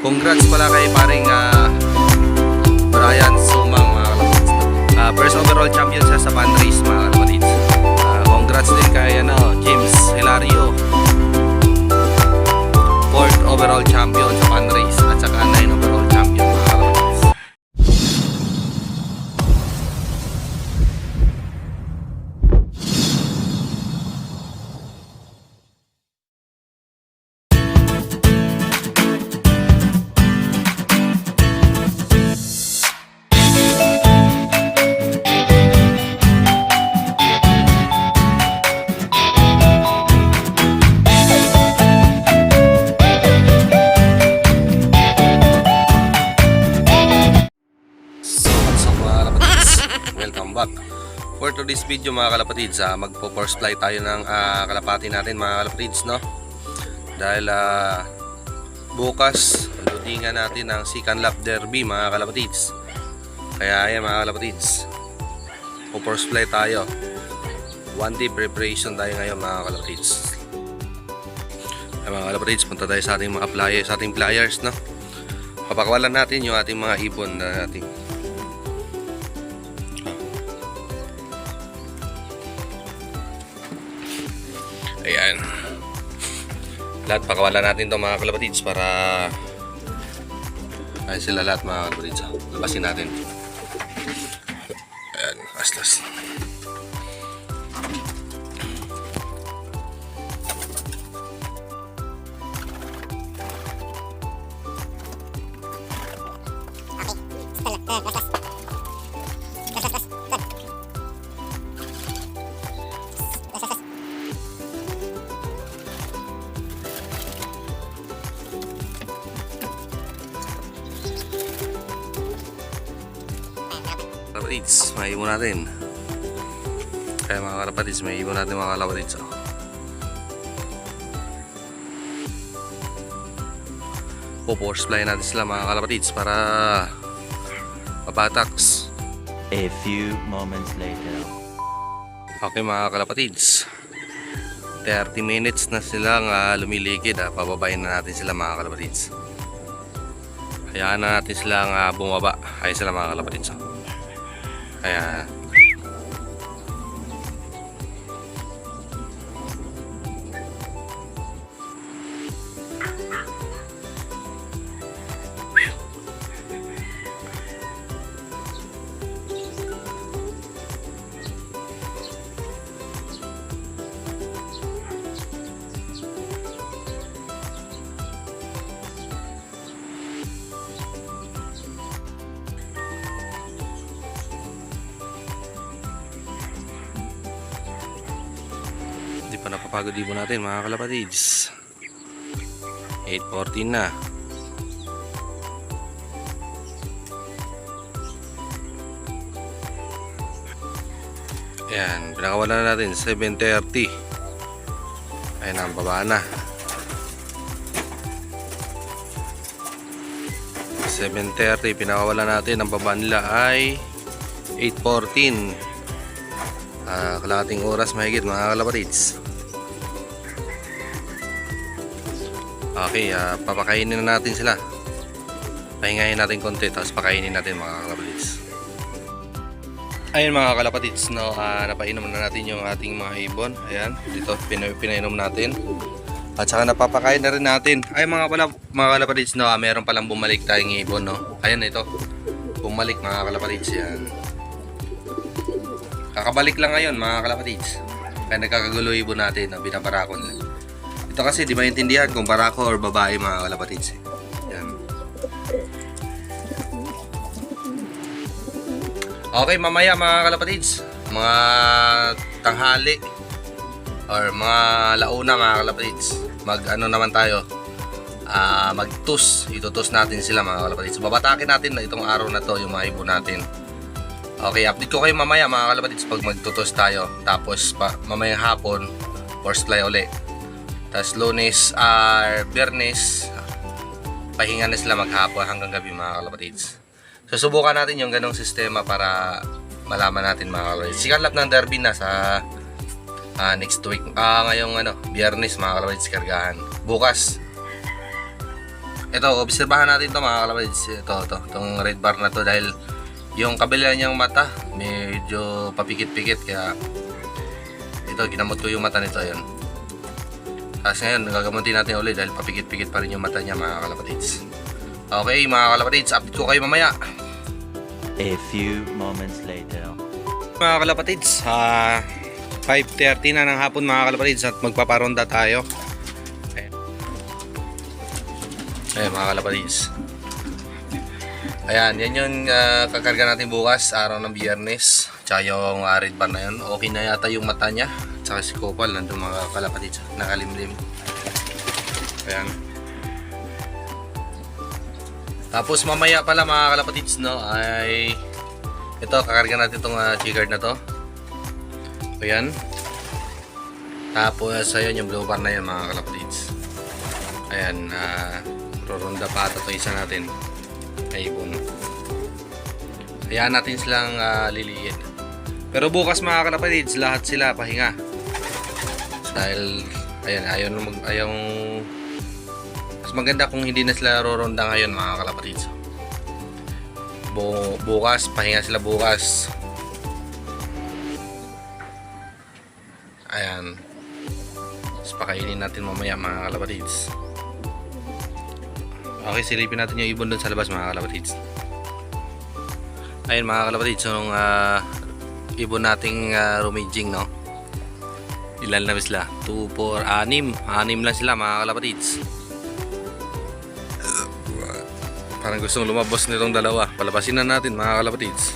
Congrats pala kay paring ah, Brian Sumang. Ah, first overall champion siya sa fan race mga kalapatids. Ah, congrats din kay ano, James Hilario. Fourth overall champion sa fan Today's video mga kalapatids, ah, magpo-force fly tayo ng ah, kalapati natin mga kalapatids, no? Dahil ah, bukas, loadingan natin ang Sikan Lap Derby mga kalapatids. Kaya ayan mga kalapatids, po-force fly tayo. One day preparation tayo ngayon mga kalapatids. Ay, mga kalapatids, punta tayo sa ating mga flyers, sa ating flyers, no? Papakawalan natin yung ating mga ibon na ating Ayan. Lahat pakawalan natin to mga kalapatids para ay sila lahat mga kalapatids. Labasin natin. Kalapatids, may ibon natin. Kaya mga kalapatids, may ibon natin mga kalapatids. Oh. Po-force fly natin sila mga kalapatids para mapataks. A few moments later. Okay mga kalapatids 30 minutes na silang uh, lumilikid ah. Pababayin na natin sila mga kalapatids Hayaan na natin silang ah, bumaba Ay sila mga kalapatids oh. Kaya Hindi pa napapagod ibon natin mga kalapatids. 8.14 na. Ayan, pinakawalan na natin 7.30 Ayan ang baba na. 7.30 pinakawalan natin ang baba nila ay 8.14 Ah, kalahating oras mahigit mga kalapatids. Okay, ah, papakainin na natin sila. Pahingahin natin konti tapos pakainin natin mga kalapatids. Ayun mga kalapatids, no, ah, napainom na natin yung ating mga ibon. Ayan, dito pina- pinainom natin. At saka napapakain na rin natin. Ay mga pala mga kalapatids, no, ah, meron palang bumalik tayong ibon, no. Ayan ito. Bumalik mga kalapatids yan. Kakabalik lang ngayon mga kalapatids. Kaya nagkakagulo ibon natin na binabarakon. Ito kasi di maintindihan kung barako or babae mga kalapatids. eh. Yan. Okay, mamaya mga kalapatids. Mga tanghali or mga launa mga kalapatids. Mag ano naman tayo. Ah, magtus. Itutus natin sila mga kalapatids. Babatakin natin na itong araw na to yung mga ibon natin. Okay, update ko kayo mamaya mga kalapatids pag magtutos tayo. Tapos pa, mamayang hapon, force fly uli. Tapos lunes, ah, biyernes, pahinga na sila maghapon hanggang gabi mga kalapatids. Susubukan natin yung ganong sistema para malaman natin mga kalapatids. Sikalap ng derby na sa ah, next week. Ah, ngayong ano, biyernes mga kalapatids kargahan. Bukas, ito, obserbahan natin to mga kalapatids. Ito, ito, itong red bar na to dahil yung kabila niyang mata medyo papikit-pikit kaya ito, ginamot ko yung mata nito, ayun. Tapos ngayon, gagamutin natin ulit dahil papikit-pikit pa rin yung mata niya mga kalapatids. Okay, mga kalapatids, update ko kayo mamaya. A few moments later. Mga kalapatids, ah 5.30 na ng hapon mga kalapatids at magpaparonda tayo. Ayan. Ayan mga kalapatids. Ayan, yan yung ah, kakarga natin bukas, araw ng biyernes. Tsaka yung uh, red bar na yun. Okay na yata yung mata niya. Tsaka si Kopal, nandun mga kalapatids. Nakalimlim. Ayan. Tapos mamaya pala mga kalapatids no ay ito kakarga natin itong uh, G-guard na to. Ayan. Tapos ayun yung blue bar na yan mga kalapatids. Ayan, uh, roronda pa ata ito isa natin. Ay ibon. Hayaan natin silang uh, liliit. Pero bukas mga kalapatids, lahat sila pahinga. Dahil, ayan, ayaw, mag, ayaw, mas maganda kung hindi na sila roronda ngayon mga kalapatids. Bu bukas, pahinga sila bukas. Ayan. Tapos pakainin natin mamaya mga kalapatids. Okay, silipin natin yung ibon doon sa labas mga kalapatids. Ayun mga kalapatids, yung ah, ibon nating uh, rumaging, no? Ilan na sila? 2, 4, 6. 6 lang sila mga kalapatids. Parang gustong lumabas nitong dalawa. Palabasin na natin mga kalapatids.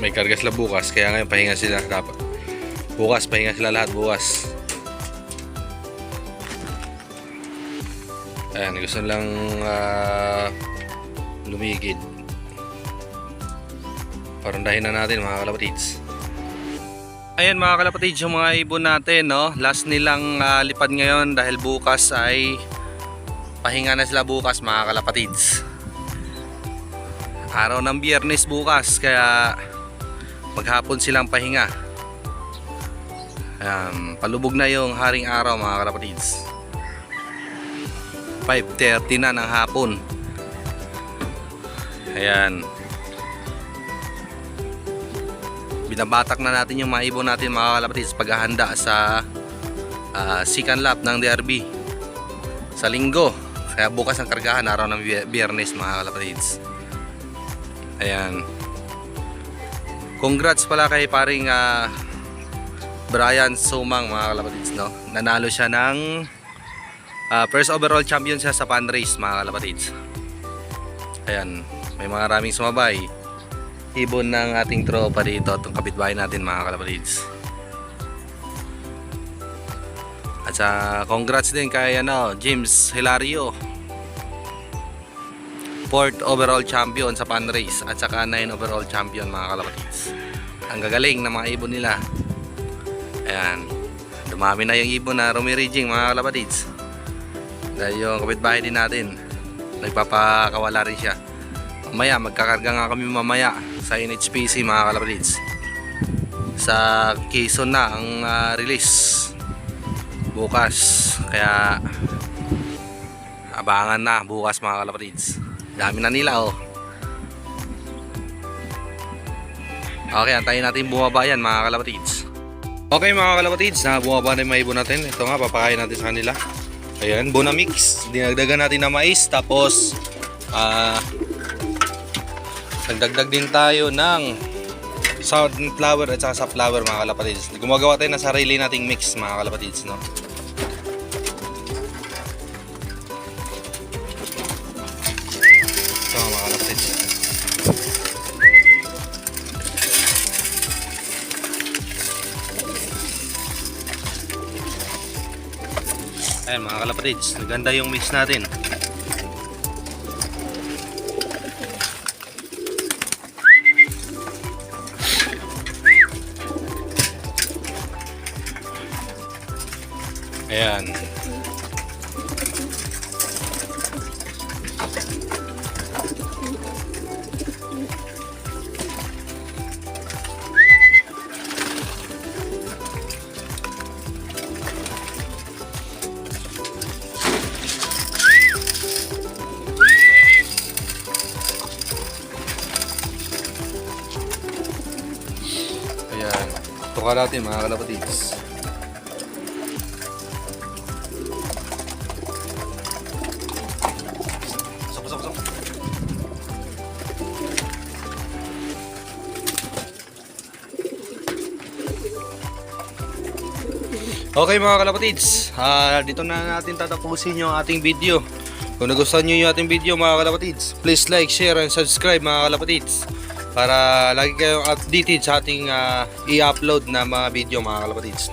May karga sila bukas, kaya ngayon pahinga sila dapat. Bukas, pahinga sila lahat bukas. Ayan, gusto lang ah, lumigid. Parandahin na natin mga kalapatids. Ayan mga kalapatids, yung mga ibon natin, no? Last nilang ah, lipad ngayon dahil bukas ay pahinga na sila bukas mga kalapatids. Araw ng biyernes bukas, kaya maghapon silang pahinga. Ayan, palubog na yung haring araw mga kalapatids. 5.30 na ng hapon. Ayan. Binabatak na natin yung mga ibon natin mga kalapatids paghahanda sa ah, second lap ng DRB sa linggo. Kaya bukas ang kargahan araw ng biye- biyernes mga kalapatids. Ayan. Congrats pala kay paring ah, Brian Sumang mga kalapatids no. Nanalo siya ng ah, first overall champion siya sa pan race mga kalapatids. Ayan, may maraming sumabay. Ibon ng ating tropa dito, itong kapitbahay natin mga kalapatids. At sa congrats din kay ano, James Hilario. Fourth overall champion sa pan race at saka 9 overall champion mga kalapatids. Ang gagaling ng mga ibon nila. Ayan. Dumami na yung ibon na rumiriging mga kalapatids. Dahil yung kapitbahay din natin, nagpapakawala rin siya. Mamaya, magkakarga nga kami mamaya sa NHPC mga kalapatids. Sa Quezon na ang ah, release bukas. Kaya abangan na bukas mga kalapatids. Dami na nila oh. Okay, antayin natin bumaba yan mga kalapatids. Okay mga kalapatids, na bumaba na yung mga ibon natin. Ito nga, papakain natin sa kanila. Ayan, Bonamix. Dinagdagan natin na mais. Tapos, ah, nagdagdag din tayo ng sunflower at saka flower mga kalapatids. Gumagawa tayo ng sarili nating mix mga kalapatids, no? Ito mga kalapatids. Ayan mga kalapatids, naganda yung mix natin. Ayan. Ayan. Tuka natin mga kalapatids. Okay mga kalapatids, ah, dito na natin tatapusin yung ating video. Kung nagustuhan nyo yung ating video mga kalapatids, please like, share, and subscribe mga kalapatids para lagi kayong updated sa ating ah, i-upload na mga video mga kalapatids.